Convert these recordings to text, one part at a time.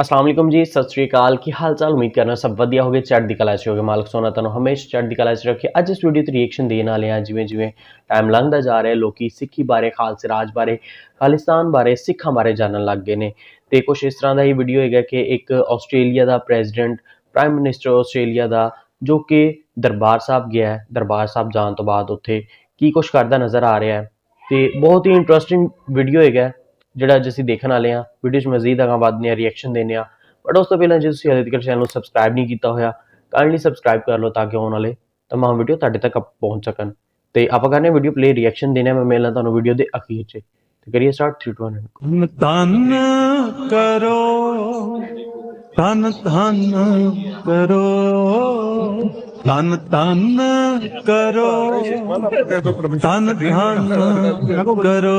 ਅਸਲਾਮ ਵਾਲੇਕੁਮ ਜੀ, ਸਤਿ ਸ੍ਰੀ ਅਕਾਲ। ਕੀ ਹਾਲ ਚਾਲ ਉਮੀਦ ਕਰਨਾ ਸਭ ਵਧੀਆ ਹੋਵੇ। ਚੜ੍ਹਦੀ ਕਲਾ ਚ ਹੋਗੇ ਮਾਲਕ ਸੋਨਾ ਤੁਹਾਨੂੰ ਹਮੇਸ਼ਾ ਚੜ੍ਹਦੀ ਕਲਾ ਚ ਰੱਖੇ। ਅੱਜ ਇਸ ਵੀਡੀਓ ਤੇ ਰਿਐਕਸ਼ਨ ਦੇਣ ਵਾਲੇ ਆ ਜਿਵੇਂ ਜਿਵੇਂ ਟਾਈਮ ਲੰਘਦਾ ਜਾ ਰਿਹਾ, ਲੋਕੀ ਸਿੱਖੀ ਬਾਰੇ, ਖਾਲਸੇ ਰਾਜ ਬਾਰੇ, ਖਾਲਿਸਤਾਨ ਬਾਰੇ, ਸਿੱਖਾਂ ਬਾਰੇ ਜਾਣਨ ਲੱਗ ਗਏ ਨੇ। ਤੇ ਕੁਝ ਇਸ ਤਰ੍ਹਾਂ ਦਾ ਹੀ ਵੀਡੀਓ ਹੈਗਾ ਕਿ ਇੱਕ ਆਸਟ੍ਰੇਲੀਆ ਦਾ ਪ੍ਰੈਜ਼ੀਡੈਂਟ ਪ੍ਰਾਈਮ ਮਿਨਿਸਟਰ ਆਸਟ੍ਰੇਲੀਆ ਦਾ, ਜੋ ਕਿ ਦਰਬਾਰ ਸਾਹਿਬ ਗਿਆ ਹੈ। ਦਰਬਾਰ ਸਾਹਿਬ ਜਾਣ ਤੋਂ ਬਾਅਦ ਉੱਥੇ ਕੀ ਕੁਝ ਕਰਦਾ ਨਜ਼ਰ ਆ ਰਿਹਾ ਹੈ। ਤੇ ਬਹੁਤ ਹੀ ਇੰਟਰਸਟਿੰਗ ਵੀਡੀਓ ਹੈਗਾ। ਜਿਹੜਾ ਅੱਜ ਅਸੀਂ ਦੇਖਣ ਵਾਲੇ ਆ ਵੀਡੀਓ 'ਚ ਮਜ਼ੀਦ ਅਗਾਂਹ ਵਧਨੇ ਆ ਰਿਐਕਸ਼ਨ ਦੇਣੇ ਆ ਬਟ ਉਸ ਤੋਂ ਪਹਿਲਾਂ ਜੇ ਤੁਸੀਂ ਹਾਲੇ ਤੱਕ ਚੈਨਲ ਨੂੰ ਸਬਸਕ੍ਰਾਈਬ ਨਹੀਂ ਕੀਤਾ ਹੋਇਆ ਕਾਈਂਡਲੀ ਸਬਸਕ੍ਰਾਈਬ ਕਰ ਲਓ ਤਾਂ ਕਿ ਆਉਣ ਵਾਲੇ ਤਮਾਮ ਵੀਡੀਓ ਤੁਹਾਡੇ ਤੱਕ ਪਹੁੰਚ ਸਕਣ। ਤੇ ਆਪਾਂ ਕਰਨੇ ਵੀਡੀਓ ਪਲੇ ਰਿਐਕਸ਼ਨ ਦੇਣੇ ਮੈਂ ਮਿਲਣਾ ਤੁਹਾਨੂੰ ਵੀਡੀਓ ਦੇ ਅਖੀਰ 'ਚ। ਤੇ ਕਰੀਏ ਸਟਾਰਟ 3 2 1 ਤਨ ਕਰੋ ਤਨ ਤਨ ਕਰੋ ਤਨ ਤਨ ਕਰੋ ਤਨ ਧਨ ਕਰੋ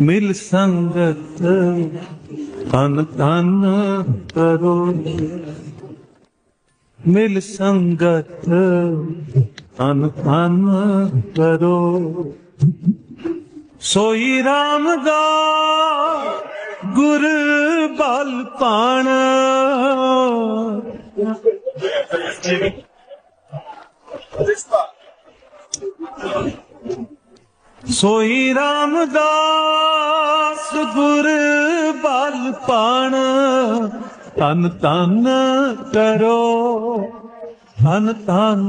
ਮਿਲ ਸੰਗਤ, ਤਨ ਤਨ ਕਰੋ। ਮਿਲ ਸੰਗਤ, ਤਨ ਤਨ ਕਰੋ। ਸੋਈ ਰਾਮ ਦਾ ਗੁਰ ਬਲ ਪਾਣ। ਸੋਈ ਰਾਮਦਾਸ ਗੁਰ ਬਲ ਪਾਣ। ਤਨ ਤਨ ਕਰੋ ਤਨ ਤਨ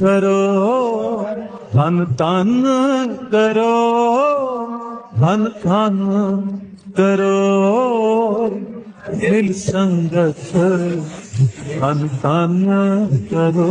ਕਰੋ ਤਨ ਤਨ ਕਰੋ ਤਨ ਤਨ ਕਰੋ। ਮਿਲ ਸੰਗਤ ਤਨ ਤਨ ਕਰੋ।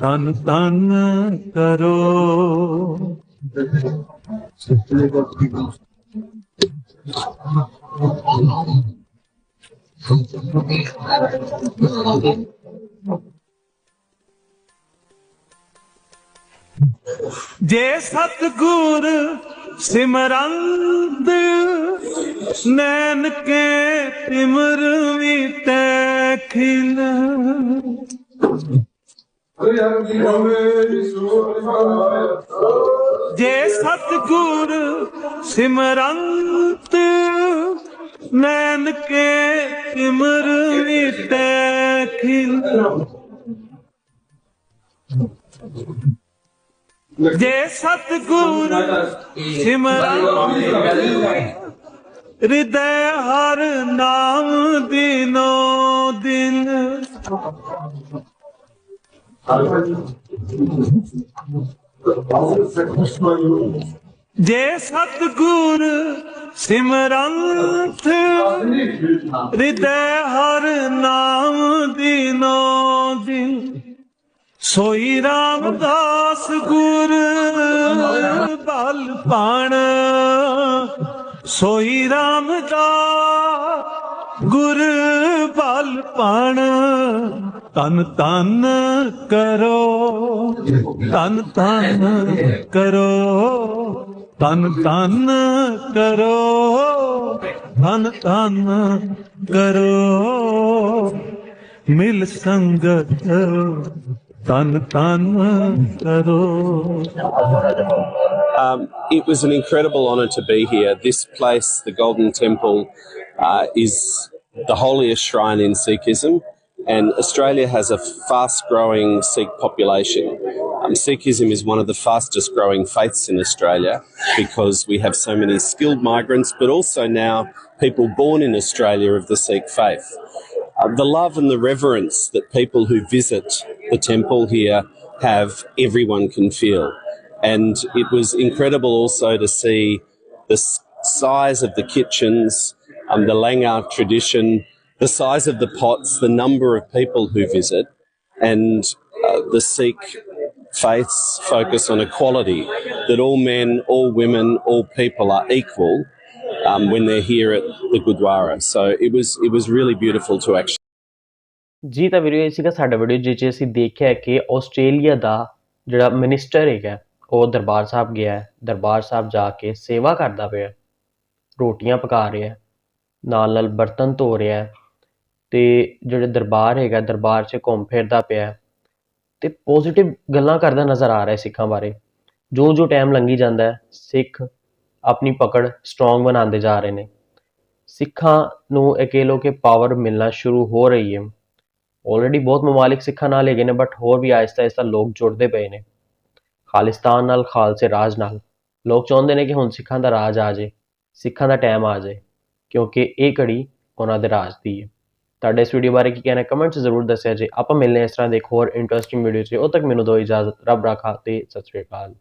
ਤਨ ਤਨ ਕਰੋ। ਜੇ ਸਤਗੁਰ ਸਿਮਰੰਦ ਨੈਣ ਕੇ ਤਿਮਰ ਵੀ ਤੈ ਖਿਲ। ਜੇ ਸਤਗੁਰ ਸਿਮਰੰਤ ਨੈਣ ਕੇ ਤਿਮਰ ਵੀ ਖਿਲ ਜੇ ਸਤਗੁਰ ਸਿਮਰਨ ਹਿਰਦੈ ਹਰ ਨਾਮ ਦਿਨੋ ਦਿਨ। ਜੇ ਸਤਗੁਰ ਸਿਮਰੰਤ ਹਿਰਦੈ ਹਰ ਨਾਮ ਦਿਨੋ ਦਿਨ, ਸੋਈ ਰਾਮਦਾਸ ਗੁਰ ਬਲ ਪਾਣ। ਸੋਈ ਰਾਮਦਾਸ ਗੁਰ ਬਲ ਪਾਣ। ਤਨ ਤਨ ਕਰੋ ਤਨ ਤਨ ਕਰੋ ਤਨ ਤਨ ਕਰੋ ਤਨ ਤਨ ਕਰੋ ਮਿਲ ਸੰਗਤ ਤਨ ਤਨ ਕਰੋ Um, it was an incredible honour to be here. This place, the Golden Temple, uh, is the holiest shrine in Sikhism, and Australia has a fast growing Sikh population. Um, Sikhism is one of the fastest growing faiths in Australia because we have so many skilled migrants, but also now people born in Australia of the Sikh faith. Uh, the love and the reverence that people who visit the temple here have, everyone can feel. And it was incredible also to see the size of the kitchens, um, the Langar tradition, the size of the pots, the number of people who visit, and uh, the Sikh faiths focus on equality, that all men, all women, all people are equal um, when they're here at the Gurdwara. So it was it was really beautiful to actually. ਜੀ ਤਾਂ video ਇਹ ਸੀਗਾ ਸਾਡਾ video ਜਿਸ 'ਚ ਅਸੀਂ ਦੇਖਿਆ ਕਿ ਆਸਟ੍ਰੇਲੀਆ ਦਾ ਜਿਹੜਾ ਮਿਨਿਸਟਰ ਹੈਗਾ ਉਹ ਦਰਬਾਰ ਸਾਹਿਬ ਗਿਆ ਹੈ ਦਰਬਾਰ ਸਾਹਿਬ ਜਾ ਕੇ ਸੇਵਾ ਕਰਦਾ ਪਿਆ ਰੋਟੀਆਂ ਪਕਾ ਰਿਹਾ ਹੈ, ਨਾਲ ਨਾਲ ਬਰਤਨ ਧੋ ਰਿਹਾ ਅਤੇ ਤੇ ਜਿਹੜੇ ਦਰਬਾਰ ਹੈਗਾ, ਦਰਬਾਰ 'ਚ ਘੁੰਮ ਫਿਰਦਾ ਪਿਆ ਅਤੇ ਪੋਜ਼ੀਟਿਵ ਗੱਲਾਂ ਕਰਦਾ ਨਜ਼ਰ ਆ ਰਿਹਾ ਸਿੱਖਾਂ ਬਾਰੇ। ਜੋ ਜੋ ਟਾਈਮ ਲੰਘੀ ਜਾਂਦਾ ਸਿੱਖ ਆਪਣੀ ਪਕੜ ਸਟਰੋਂਗ ਬਣਾਉਂਦੇ ਜਾ ਰਹੇ ਨੇ। ਸਿੱਖਾਂ ਨੂੰ ਇਹ ਕਹਿ ਲਓ ਕਿ ਪਾਵਰ ਮਿਲਣਾ ਸ਼ੁਰੂ ਹੋ ਰਹੀ ਹੈ। ਆਲਰੇਡੀ ਬਹੁਤ ਮਮਾਲਿਕ ਸਿੱਖਾਂ ਨਾਲ ਹੈਗੇ ਨੇ ਬਟ ਹੋਰ ਵੀ ਆਹਿਸਤਾ ਆਹਿਸਤਾ ਲੋਕ ਜੁੜਦੇ ਪਏ ਨੇ। ਖਾਲਿਸਤਾਨ ਨਾਲ, ਖਾਲਸੇ ਰਾਜ ਨਾਲ। ਲੋਕ ਚਾਹੁੰਦੇ ਨੇ ਕਿ ਹੁਣ ਸਿੱਖਾਂ ਦਾ ਰਾਜ ਆ ਜਾਏ, ਸਿੱਖਾਂ ਦਾ ਟਾਈਮ ਆ ਜਾਏ, ਕਿਉਂਕਿ ਇਹ ਘੜੀ ਉਹਨਾਂ ਦੇ ਰਾਜ ਦੀ ਹੈ। ਤੁਹਾਡੇ ਇਸ ਵੀਡੀਓ ਬਾਰੇ ਕੀ ਕਹਿਣਾ ਕਮੈਂਟਸ ਜ਼ਰੂਰ ਦੱਸਿਆ ਜੇ। ਆਪਾਂ ਮਿਲਨੇ ਇਸ ਤਰ੍ਹਾਂ ਦੇ ਇੱਕ ਹੋਰ ਇੰਟਰਸਟਿੰਗ ਵੀਡੀਓ 'ਚ। ਉਦੋਂ ਤੱਕ ਮੈਨੂੰ ਦਿਓ ਇਜਾਜ਼ਤ। ਰੱਬ ਰਾਖਾ ਤੇ ਸਤਿ ਸ਼੍ਰੀ ਅਕਾਲ।